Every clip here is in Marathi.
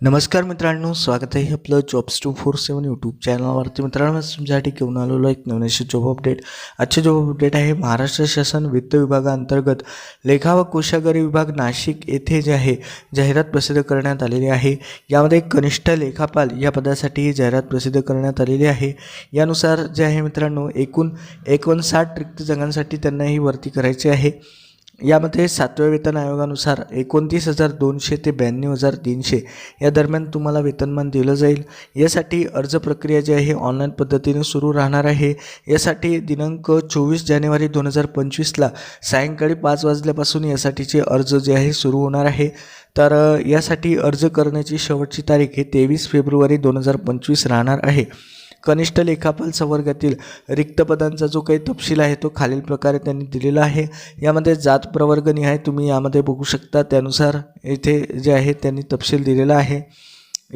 नमस्कार मित्रांनो स्वागत आहे आपलं jobs two four seven YouTube चॅनलवरती मित्रांनो तुमच्यासाठी घेऊन आलेलो एक नवीन अशी जॉब अपडेट आजचे जॉब अपडेट आहे महाराष्ट्र शासन वित्त विभागाअंतर्गत लेखा व कोशागरी विभाग नाशिक येथे जे आहे जाहिरात प्रसिद्ध करण्यात आलेली आहे. यामध्ये कनिष्ठ लेखापाल या पदासाठी ही जाहिरात प्रसिद्ध करण्यात आलेली आहे. यानुसार जे आहे मित्रांनो एकूण एकोणसाठ रिक्त जागांसाठी त्यांना ही भरती करायची आहे. यामध्ये सातव्या वेतन आयोगानुसार एकोणतीस हजार दोनशे ते ब्याण्णव हजार तीनशे या दरम्यान तुम्हाला वेतनमान दिलं जाईल. यासाठी अर्ज प्रक्रिया जी आहे ऑनलाईन पद्धतीने सुरू राहणार आहे. यासाठी दिनांक चोवीस जानेवारी दोन हजार पंचवीसला सायंकाळी पाच वाजल्यापासून यासाठीचे अर्ज जे आहे सुरू होणार आहे. तर यासाठी अर्ज करण्याची शेवटची तारीख हे तेवीस फेब्रुवारी दोन हजार पंचवीस राहणार आहे. कनिष्ठ लेखापाल संवर्गातील रिक्त पदांचा जो काही तपशील आहे तो खालील प्रकारे त्यांनी दिलेला आहे. यामध्ये जात प्रवर्ग आहे तुम्ही यामध्ये बघू शकता. त्यानुसार येथे जे आहे त्यांनी तपशील दिलेला आहे.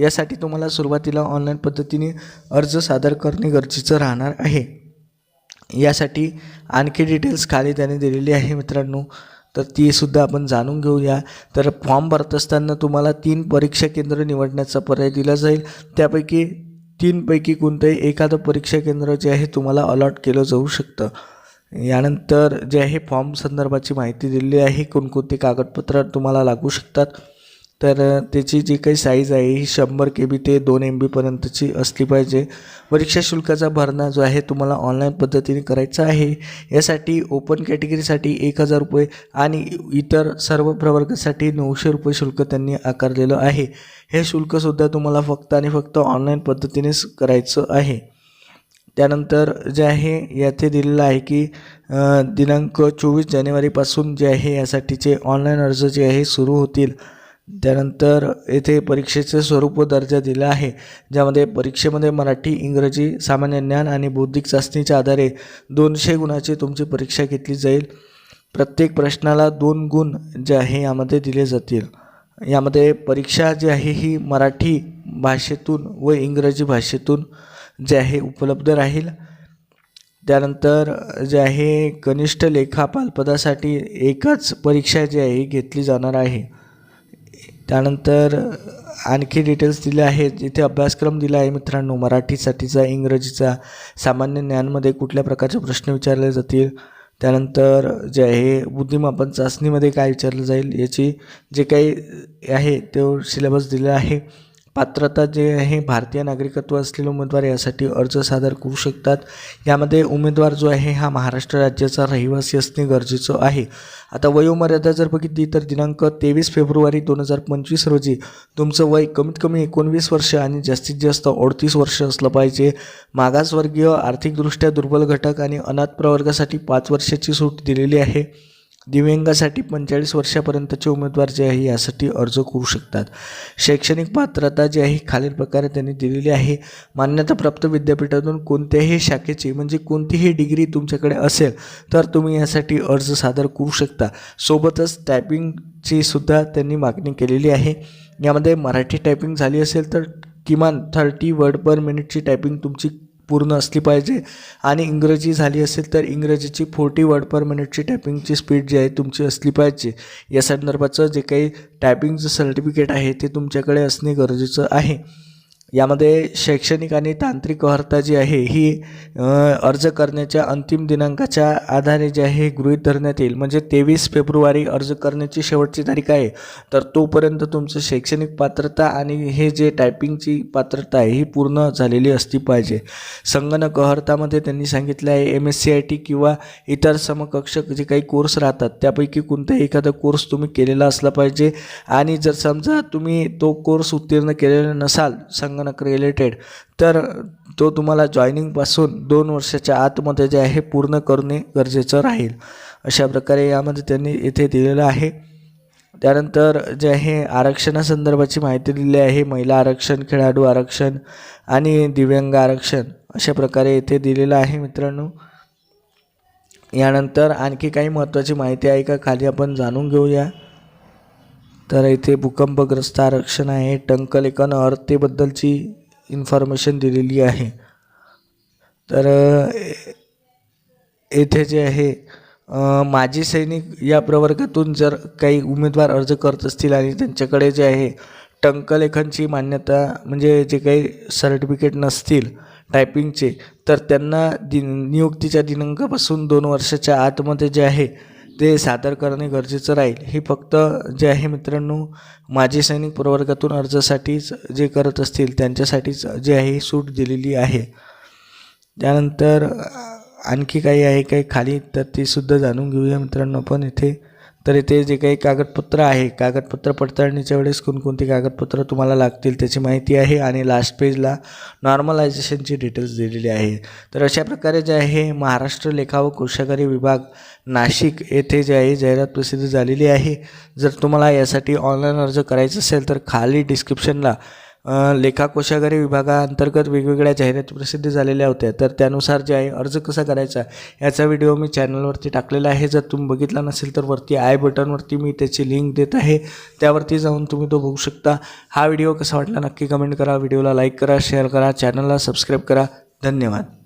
यासाठी तुम्हाला सुरुवातीला ऑनलाईन पद्धतीने अर्ज सादर करणे गरजेचं राहणार आहे. यासाठी आणखी डिटेल्स खाली त्याने दिलेली आहे मित्रांनो. तर ती सुद्धा आपण जाणून घेऊया. तर फॉर्म भरत असताना तुम्हाला तीन परीक्षा केंद्र निवडण्याचा पर्याय दिला जाईल. त्यापैकी तीनपैकी कोणतंही एखादं परीक्षा केंद्र जे आहे तुम्हाला अलॉट केलं जाऊ शकतं. यानंतर जे आहे फॉर्म संदर्भाची माहिती दिलेली आहे. कोणकोणती कागदपत्र तुम्हाला लागू शकतात. तर त्याची जी काही साईज आहे ही शंभर के बी ते दोन एम बीपर्यंतची असली पाहिजे. परीक्षा शुल्काचा भरणा जो आहे तुम्हाला ऑनलाईन पद्धतीने करायचा आहे. यासाठी ओपन कॅटेगरीसाठी एक हजार रुपये आणि इतर सर्व प्रवर्गासाठी नऊशे रुपये शुल्क त्यांनी आकारलेलं आहे. हे शुल्कसुद्धा तुम्हाला फक्त आणि फक्त ऑनलाईन पद्धतीनेच करायचं आहे. त्यानंतर जे आहे याथे दिलेलं आहे की दिनांक चोवीस जानेवारीपासून जे आहे यासाठीचे ऑनलाईन अर्ज जे आहे सुरू होतील. त्यानंतर येथे परीक्षेचे स्वरूप व दर्जा दिला आहे ज्यामध्ये परीक्षेमध्ये मराठी इंग्रजी सामान्य ज्ञान आणि बौद्धिक चाचणीच्या आधारे दोनशे गुणाची तुमची परीक्षा घेतली जाईल. प्रत्येक प्रश्नाला दोन गुण जे आहे यामध्ये दिले जातील. यामध्ये परीक्षा जी आहे ही मराठी भाषेतून व इंग्रजी भाषेतून जे आहे उपलब्ध राहील. त्यानंतर जे आहे कनिष्ठ लेखापालपदासाठी एकच परीक्षा जी आहे ही घेतली जाणार आहे. त्यानंतर आणखी डिटेल्स दिले आहेत. इथे अभ्यासक्रम दिला आहे मित्रांनो मराठीसाठीचा इंग्रजीचा सामान्य ज्ञानमध्ये कुठल्या प्रकारचे प्रश्न विचारले जातील? त्यानंतर जे आहे बुद्धिमापन चाचणीमध्ये काय विचारलं जाईल? याची जे काही आहे तो सिलेबस दिला आहे. पात्रता जे आहे भारतीय नागरिकत्व असलेले उमेदवार यासाठी अर्ज सादर करू शकतात. यामध्ये उमेदवार जो आहे हा महाराष्ट्र राज्याचा रहिवासी असणे गरजेचं आहे. आता वयोमर्यादा जर बघितली तर दिनांक तेवीस फेब्रुवारी दोन हजार पंचवीस रोजी तुमचं वय कमीत कमी एकोणवीस वर्ष आणि जास्तीत जास्त अडतीस वर्ष असलं पाहिजे. मागासवर्गीय आर्थिकदृष्ट्या दुर्बल घटक आणि अनाथ प्रवर्गासाठी पाच वर्षाची सूट दिलेली आहे. दिव्यांगासाठी पंचेचाळीस वर्षापर्यंतचे उमेदवार जे आहे यासाठी अर्ज करू शकतात. शैक्षणिक पात्रता जी आहे खालील प्रकारे त्यांनी दिलेली आहे. मान्यताप्राप्त विद्यापीठातून कोणत्याही शाखेची म्हणजे कोणतीही डिग्री तुमच्याकडे असेल तर तुम्ही यासाठी अर्ज सादर करू शकता. सोबतच टायपिंगची सुद्धा त्यांनी मागणी केलेली आहे. यामध्ये मराठी टायपिंग झाली असेल तर किमान थर्टी वर्ड पर मिनिटची टायपिंग तुमची पूर्ण असली पाहिजे. आणि इंग्रजी झाली असेल तर इंग्रजीची फोर्टी वर्ड पर मिनिटची टायपिंगची स्पीड जी आहे तुमची असली पाहिजे. या संदर्भाचं जे काही टायपिंगचं सर्टिफिकेट आहे ते तुमच्याकडे असणे गरजेचं आहे. यामध्ये शैक्षणिक आणि तांत्रिक अर्हता जी आहे ही अर्ज करण्याच्या अंतिम दिनांकाच्या आधारे जे आहे गृहीत धरण्यात येईल. म्हणजे तेवीस फेब्रुवारी अर्ज करण्याची शेवटची तारीख आहे. तर तोपर्यंत तुमचं शैक्षणिक पात्रता आणि हे जे टायपिंगची पात्रता आहे ही पूर्ण झालेली असली पाहिजे. संगणक अर्हतामध्ये त्यांनी सांगितलं आहे M S C I T किंवा इतर समकक्ष जे काही कोर्स राहतात त्यापैकी कोणताही एखादा कोर्स तुम्ही केलेला असला पाहिजे. आणि जर समजा तुम्ही तो कोर्स उत्तीर्ण केलेला नसाल संगणक रिलेटेड तर तो तुम्हाला जॉईनिंगपासून दोन वर्षाच्या आतमध्ये जे आहे पूर्ण करणे गरजेचं राहील. अशा प्रकारे यामध्ये त्यांनी इथे दिलेलं आहे. त्यानंतर जे आहे आरक्षणासंदर्भाची माहिती दिली आहे. महिला आरक्षण खेळाडू आरक्षण आणि दिव्यांग आरक्षण अशा प्रकारे इथे दिलेलं आहे मित्रांनो. यानंतर आणखी काही महत्त्वाची माहिती आहे का खाली आपण जाणून घेऊया. तर इथे भूकंपग्रस्त आरक्षण आहे. टंकलेखन अर्हतेबद्दलची इन्फॉर्मेशन दिलेली आहे. तर येथे जे आहे माजी सैनिक या प्रवर्गातून जर काही उमेदवार अर्ज करत असतील आणि त्यांच्याकडे जे आहे टंकलेखनची मान्यता म्हणजे जे काही सर्टिफिकेट नसतील टायपिंगचे तर त्यांना दि नियुक्तीच्या दिनांकापासून दोन वर्षाच्या आतमध्ये जे आहे ते सादर करणे गरजेचं राहील. हे फक्त जे आहे मित्रांनो माजी सैनिक प्रवर्गातून अर्जासाठीच जे करत असतील त्यांच्यासाठीच जे आहे सूट दिलेली आहे. त्यानंतर आणखी काही आहे काही खाली तर ते सुद्धा जाणून घेऊया मित्रांनो पण इथे. तर इथे जे काही कागदपत्र आहे कागदपत्र पडताळणीच्या वेळेस कोणकोणती कागदपत्र तुम्हाला लागतील त्याची माहिती आहे आणि लास्ट पेजला नॉर्मलायझेशनची डिटेल्स दिलेली आहे. तर अशा प्रकारे जे आहे महाराष्ट्र लेखा व कोशागारी विभाग नाशिक येथे जे आहे जाहिरात प्रसिद्ध झालेली आहे. जर तुम्हाला यासाठी ऑनलाईन अर्ज करायचा असेल तर खाली डिस्क्रिप्शनला लेखा कोशागारी विभागाअंतर्गत वेगवेगळ्या जाहिराती प्रसिद्ध झालेल्या होत्या. तर त्यानुसार जे आहे अर्ज कसा करायचा याचा व्हिडिओ मी चॅनलवरती टाकलेला आहे. जर तुम्ही बघितला नसेल तर वरती आय बटनवरती मी त्याची लिंक देत आहे. त्यावरती जाऊन तुम्ही तो बघू शकता. हा व्हिडिओ कसा वाटला नक्की कमेंट करा व्हिडिओला लाईक करा शेअर करा चॅनलला सबस्क्राईब करा. धन्यवाद.